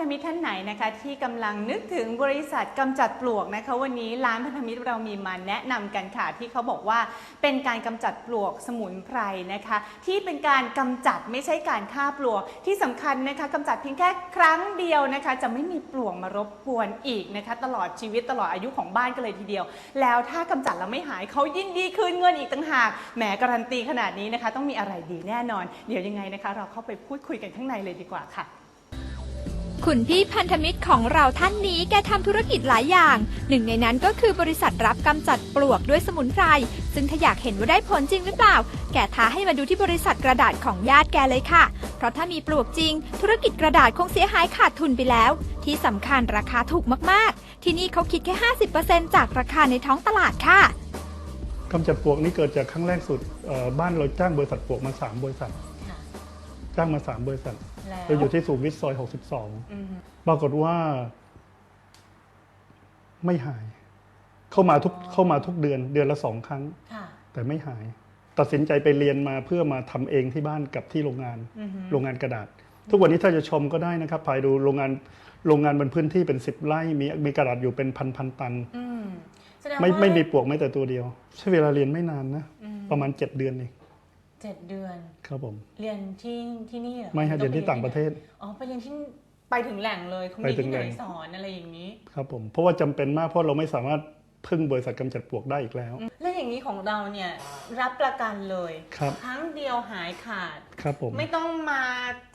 ธมิตรท่านไหนนะคะ ที่กำลังนึกถึงบริษัทกำจัดปลวกนะคะ วันนี้ร้านพันธมิตรเรามีมาแนะนำกันค่ะที่เขาบอกว่าเป็นการกำจัดปลวกสมุนไพรนะคะ ที่เป็นการกำจัดไม่ใช่การฆ่าปลวกที่สำคัญนะคะกำจัดเพียงแค่ครั้งเดียวนะคะ จะไม่มีปลวกมารบกวนอีกนะคะ ตลอดชีวิตตลอดอายุของบ้านกันเลยทีเดียว แล้วถ้ากำจัดแล้วไม่หายเขายินดีคืนเงินอีกต่างหากแหมการันตีขนาดนี้นะคะ ต้องมีอะไรดีแน่นอน เดี๋ยวยังไงนะคะ เราเข้าไปพูดคุยกันข้างในเลยดีกว่าค่ะ คุณพี่พันธมิตรของเราท่านนี้แกทำธุรกิจหลายอย่าง หนึ่งในนั้นก็คือบริษัทรับกำจัดปลวกด้วยสมุนไพร ซึ่งถ้าอยากเห็นว่าได้ผลจริงหรือเปล่า แกท้าให้มาดูที่บริษัทกระดาษของญาติแกเลยค่ะ เพราะถ้ามีปลวกจริง ธุรกิจกระดาษคงเสียหายขาดทุนไปแล้ว ที่สำคัญราคาถูกมากๆ ที่นี่เขาคิดแค่ 50%จากราคาในท้องตลาดค่ะกำจัดปลวกนี่เกิดจากครั้งแรกสุดบ้านเราจ้างบริษัทปลวกมาสามบริษัท จ้างมาสามบริษัทแล้วเราอยู่ที่สุขุมวิทซอย อืม62 ปรากฏว่า ไม่หาย เข้ามาทุกเข้ามาทุกเดือนเดือนละสองครั้ง ค่ะ แต่ไม่หาย ตัดสินใจไปเรียนมาเพื่อมาทำเองที่บ้านกับที่โรงงาน อือฮึ โรงงานกระดาษ ทุกวันนี้ถ้าจะชมก็ได้นะครับภายดูโรงงานโรงงานบนพื้นที่เป็นสิบไร่มีมีกระดาษอยู่เป็นพันพันตัน อืมแสดงไม่ว่าไม่มีปลวกแม้แต่ตัวเดียว ใช้เวลาเรียนไม่นานนะ อืมประมาณเจ็ดเดือนเอง เจ็ดเดือน ครับผม เรียนที่ที่นี่เหรอไม่ให้ต้เรียนที่ต่างประเทศ อ๋อไปเรียนที่ไปถึงแหล่งเลยเขาไปมีถึงที่ไหแหล่นงสอนอะไรอย่างนี้ ครับผม เพราะว่าจำเป็นมากเพราะเราไม่สามารถพึ่งบริษัทกำจัดปลวกได้อีกแล้ว แล้วอย่างนี้ของเราเนี่ยรับประกันเลยครับครั้งเดียวหายขาด ครับผม ไม่ต้องมา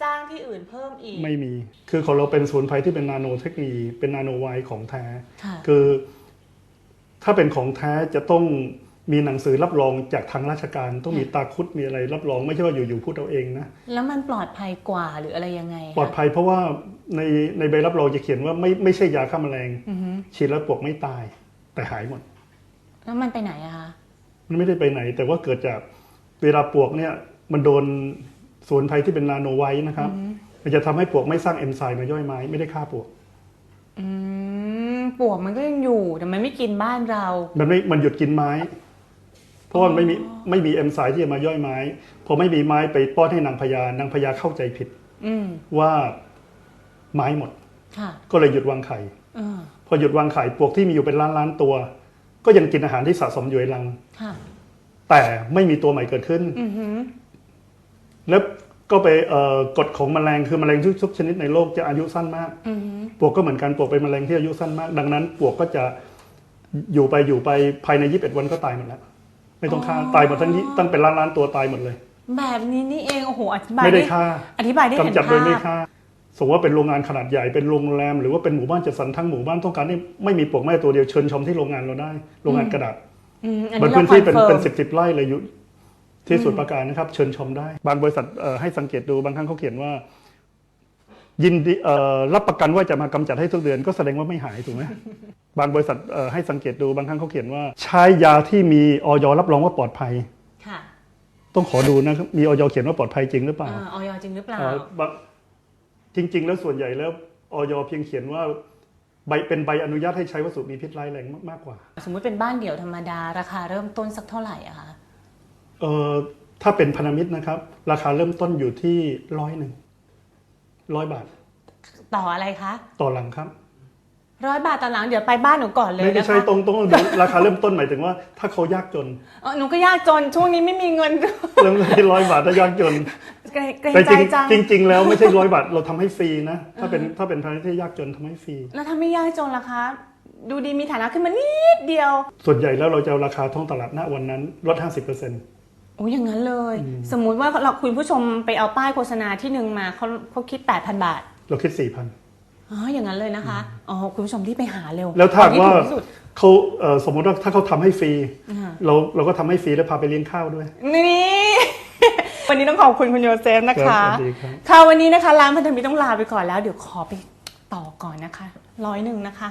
จ้างที่อื่นเพิ่มอีก ไม่มี คือของเราเป็นศูนย์ภัยที่เป็นนาโนเทคโนโลยี เป็นนาโนไวของแท้ค่ะคือ ถ้าเป็นของแท้จะต้อง มีหนังสือรับรองจากทางราชการต้องมีตาคุดมีอะไรรับรองไม่ใช่ว่าอยู่ๆพูดเอาเองนะแล้วมันปลอดภัยกว่าหรืออะไรยังไงคะปลอดภัยเพราะว่าในในใบรับรองจะเขียนว่าไม่ไม่ใช่ยาฆ่าแมลงอือฮึฉีดแล้วปลวกไม่ตาย แต่หายหมด แล้วมันไปไหนอะคะมันไม่ได้ไปไหน แต่ว่าเกิดจากเวลาปลวกเนี่ย มันโดนศูนย์ภัยที่เป็นนาโนไวท์นะครับ มันจะทำให้ปลวกไม่สร้างเอนไซม์มาย่อยไม้ไม่ได้ฆ่าปลวกอืมปลวกมันก็ยังอยู่แต่มันไม่กินบ้านเรา มันไม่มันหยุดกินไม้ เพราะว่ามันไม่มีไม่มีเอนไซม์ที่จะมาย่อยไม้พอไม่มีไม้ไปป้อนให้นางพญานางพญาเข้าใจผิดอืมว่าไม้หมดค่ะก็เลยหยุดวางไข่เออพอหยุดวางไข่ปลวกที่มีอยู่เป็นล้านล้านๆตัว ก็ยังกินอาหารที่สะสมอยู่ในรังค่ะแต่ไม่มีตัวใหม่เกิดขึ้นอือหือแล้วก็ไปเอ่อกฎของแมลงคือแมลงทุกชนิดในโลกจะอายุสั้นมากอือหือปลวกก็เหมือนกันปลวกเป็นแมลงที่อายุสั้นมาก ดังนั้นปลวกก็จะอยู่ไปอยู่ไปภายใน 21 วันก็ตายหมดแล้ว ไม่ต้องฆ่าตายหมดทั้งยี่ตั้งเป็นล้านล้านๆตัวตายหมดเลย แบบนี้นี่เองโอ้โหอธิบายไม่ได้ฆ่าอธิบายได้เห็นกำจัดโดยไม่ภาพฆ่าสมมติว่าเป็นโรงงานขนาดใหญ่เป็นโรงแรม หรือว่าเป็นหมู่บ้านจัดสรรทั้งหมู่บ้านต้องการให้ไม่มีปลวกแม่ตัวเดียวเชิญชมที่โรงงานเราได้ โรงงานกระดาษอืมอันบนนี้เราพื้นที่เป็นคอเป็นฟิสิบสิบไร่เลยอยู่ที่สุดประการนะครับ เชิญชมได้ บางบริษัทเอ่อให้สังเกตดูบางครั้งเขาเขียนว่า ยินดีเอ่อรับประกันว่าจะมากำจัดให้ทุกเดือนก็แสดงว่าไม่หายถูกไหม บางบริษัทเอ่อให้สังเกตดูบางครั้งเขาเขียนว่า ใช้ยาที่มีออยรับรองว่าปลอดภัยค่ะต้องขอดูนะครับมีออยเขียนว่าปลอดภัยจริงหรือเปล่าอ่าออยจริงหรือเปล่าเอ่อบางจริง ๆ แล้วส่วนใหญ่แล้วออยเพียงเขียนว่าใบเป็นใบอนุญาตให้ใช้วัสดุมีพิษร้ายแรงมากกว่า สมมุติเป็นบ้านเดี่ยวธรรมดา ราคาเริ่มต้นสักเท่าไหร่อะคะเอ่อถ้าเป็นพันธมิตรนะครับ ราคาเริ่มต้นอยู่ที่ร้อยหนึ่งร้อยบาท ต่ออะไรคะ ต่อหลังครับ ร้อยบาทต่อหลังเดี๋ยวไปบ้านหนูก่อนเลยไม่ไม่นะใช่คะตรงตรงดูราคาเริ่มต้นหมายถึงว่า ถ้าเขายากจนเออหนูก็ยากจนช่วงนี้ไม่มีเงิน เริ่มต้นที่ร้อยบาทถ้ายากจนเกรงเกรงแต่ใจจริงจังจริง ๆ แล้วไม่ใช่ร้อยบาทเราทำให้ฟรีนะ ถ้าเป็นถ้าเป็นพันธมิตรที่ยากจนทำให้ฟรี แล้วถ้าไม่ยากจนล่ะคะ ดูดีมีฐานะขึ้นมานิดเดียวส่วนใหญ่แล้วเราจะเอาราคาท้องตลาดณวันนั้นลด 50%โอ้ยอย่างนั้นเลย สมมุติว่าเราคุณผู้ชมไปเอาป้ายโฆษณาที่หนึ่งมาเขาเขาคิด 8,000 บาท เราคิด 4,000 อ๋ออย่างนั้นเลยนะคะอ๋อคุณผู้ชมที่ไปหาเร็วแล้วถ้าเอที่ว่าถูกที่สุด เขาเอ่อสมมติว่าถ้าเขาทำให้ฟรี อ่า เราเราก็ทำให้ฟรีแล้วพาไปเลี้ยงข้าวด้วย นี่ วันนี้ต้องขอบคุณคุณโยเซฟนะครัคะบสวัสดีครับ ค่ะวันนี้นะคะร้านพันธมิตรต้องลาไปก่อนแล้ว เดี๋ยวขอไปต่อก่อนนะคะ ร้อยหนึ่งนะคะ